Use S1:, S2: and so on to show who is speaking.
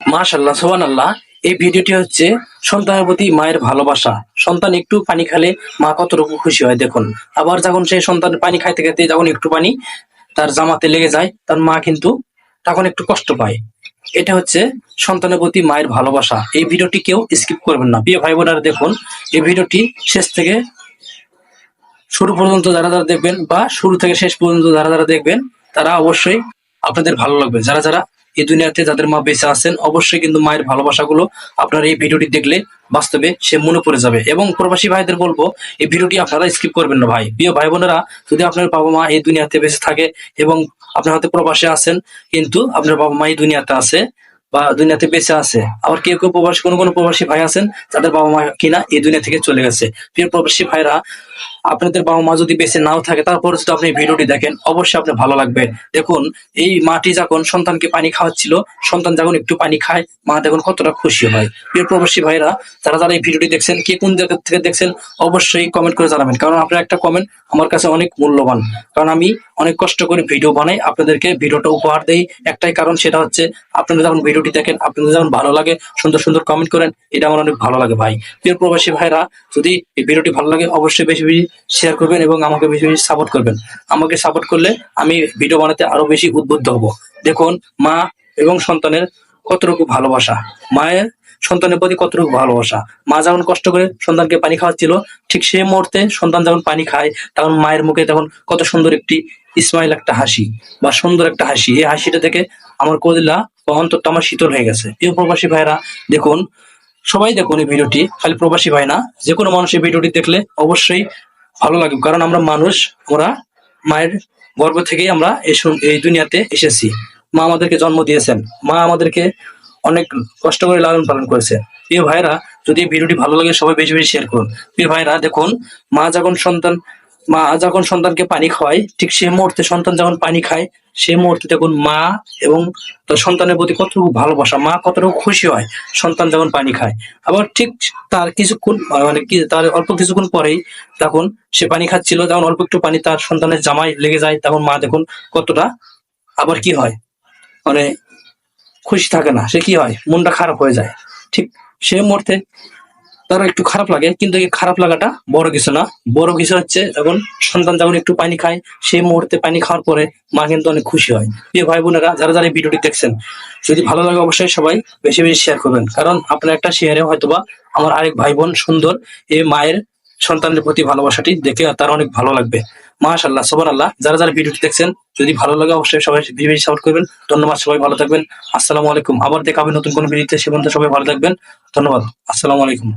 S1: মাশাল্লাহ সোহান আল্লাহ এই ভিডিওটি হচ্ছে সন্তানের প্রতি মায়ের ভালোবাসা। সন্তান একটু পানি খালে মা কতটুকু খুশি হয় দেখুন। আবার যখন সেই সন্তান পানি খাইতে খাইতে যখন একটু পানি তার জামাতে লেগে যায়, তার মা কিন্তু তখন একটু কষ্ট পায়। এটা হচ্ছে সন্তানের প্রতি মায়ের ভালোবাসা। এই ভিডিওটি কেউ স্কিপ করবেন না। প্রিয় ভাই বোনেরা দেখুন, এই ভিডিওটি শেষ থেকে শুরু পর্যন্ত যারা যারা দেখবেন বা শুরু থেকে শেষ পর্যন্ত যারা যারা দেখবেন, তারা অবশ্যই আপনাদের ভালো লাগবে। যারা যারা এই দুনিয়াতে যাদের মা বেঁচে আছেন, অবশ্যই কিন্তু মায়ের ভালোবাসাগুলো আপনার এই ভিডিওটি দেখলে বাস্তবে সে মনে পড়ে যাবে। এবং প্রবাসী ভাইদের বলব, এই ভিডিওটি আপনারা স্কিপ করবেন না ভাই। প্রিয় ভাই বোনেরা যদি আপনার বাবা মা এই দুনিয়াতে বেঁচে থাকে এবং আপনার হাতে প্রবাসে আছেন, কিন্তু আপনার বাবা মা এই দুনিয়াতে আছে বা দুনিয়াতে বেঁচে আছে। আবার কেউ কেউ প্রবাসী, কোনো কোনো প্রবাসী ভাই আছেন তাদের বাবা মা কিনা এই দুনিয়া থেকে চলে গেছে। প্রিয় প্রবাসী ভাইরা, আপনাদের বাবা মা যদি বেঁচে নাও থাকে, তারপরে যদি আপনি ভিডিওটি দেখেন, অবশ্যই আপনার ভালো লাগবে। দেখুন, এই মাটি যখন সন্তানকে পানি খাওয়াচ্ছিল, সন্তান যখন একটু পানি খায়, মা দেখুন কতটা খুশি হয়। প্রিয় প্রবাসী ভাইরা, যারা যারা এই ভিডিওটি দেখছেন, কে কোন জায়গা থেকে দেখছেন, অবশ্যই কমেন্ট করে জানাবেন। কারণ আপনার একটা কমেন্ট আমার কাছে অনেক মূল্যবান। কারণ আমি অনেক কষ্ট করে ভিডিও বানাই। আপনাদেরকে ভিডিওটা উপহার দেই। একটাই কারণ সেটা হচ্ছে আপনারা যখন ভিডিওটি দেখেন, আপনাদের যখন ভালো লাগে, সুন্দর সুন্দর কমেন্ট করেন, এটা আমার অনেক ভালো লাগে ভাই। প্রিয় প্রবাসী ভাইরা, যদি এই ভিডিওটি ভালো লাগে, অবশ্যই বেশি বেশি শেয়ার করবেন এবং আমাকে বেশি বেশি সাপোর্ট করবেন। আমাকে সাপোর্ট করলে আমি ভিডিও বানাতে আরও বেশি উদ্বুদ্ধ হব। দেখুন, মা এবং সন্তানের কতটুকু ভালোবাসা। মায়ের সন্তানের প্রতি কতটুকু ভালোবাসা। মা যখন কষ্ট করে সন্তানকে পানি খাওয়াচ্ছিল, ঠিক সেই মুহূর্তে সন্তান যখন পানি খায়, তখন মায়ের মুখে তখন কত সুন্দর একটি ইসমাইল একটা হাসি বা সুন্দর একটা হাসি। এই হাসিটা থেকে আমার কদিলা বা আমার শীতল হয়ে গেছে। প্রিয় প্রবাসী ভাইরা দেখুন, সবাই দেখুন এই ভিডিওটি, খালি প্রবাসী ভাই না, যে কোনো মানুষ এই ভিডিওটি দেখলে অবশ্যই ভালো লাগবে, কারণ আমরা মানুষ আমরা মায়ের গর্ভ থেকেই আমরা এই এই দুনিয়াতে এসেছি। মা আমাদেরকে জন্ম দিয়েছেন। মা আমাদেরকে অনেক কষ্ট করে লালন পালন করেছে প্রিয় ভাইরা যদি এই ভিডিওটি ভালো লাগে, সবাই বেশি বেশি শেয়ার করুন। প্রিয় ভাইরা দেখুন, মা যখন সন্তান মা যখন সন্তানকে পানি খাওয়ায়, ঠিক সেই মুহূর্তে সন্তান যখন পানি খায় সেই মুহূর্তে দেখুন মা এবং তার সন্তানের প্রতি কতটুকু ভালোবাসা, মা কতটুকু খুশি হয় সন্তান যখন পানি খায়। আবার ঠিক তার কিছুক্ষণ মানে তার অল্প কিছুক্ষণ পরেই তখন সে পানি খাচ্ছিল, যখন অল্প একটু পানি তার সন্তানের জামায় লেগে যায়, তখন মা দেখুন কতটা আবার কি হয় মানে খুশি থাকে না, সে কি হয়, মনটা খারাপ হয়ে যায়। ঠিক সে মুহূর্তে তার একটু খারাপ লাগে, কিন্তু এই খারাপ লাগাটা বড় কিছু না। বড় কিছু হচ্ছে যখন সন্তান যখন একটু পানি খায়, সেই মুহূর্তে পানি খাওয়ার পরে মা কিন্তু অনেক খুশি হয়। প্রিয় ভাই বোনেরা, যারা যারা এই ভিডিওটি দেখছেন, যদি ভালো লাগে অবশ্যই সবাই বেশি বেশি শেয়ার করবেন। কারণ আপনার একটা শেয়ারে হয়তোবা আমার আরেক ভাই বোন সুন্দর, এই মায়ের সন্তানের প্রতি ভালোবাসাটি দেখে তার অনেক ভালো লাগবে। মাশাল্লাহ সোবান আল্লাহ যারা যারা ভিডিওটি দেখছেন, যদি ভালো লাগে অবশ্যই সবাই বেশি বেশি সাপোর্ট করবেন। ধন্যবাদ, সবাই ভালো থাকবেন। আসসালামু আলাইকুম। আবার দেখা হবে নতুন কোনো ভিডিওতে, সে সবাই ভালো থাকবেন। ধন্যবাদ। আসসালামু আলাইকুম।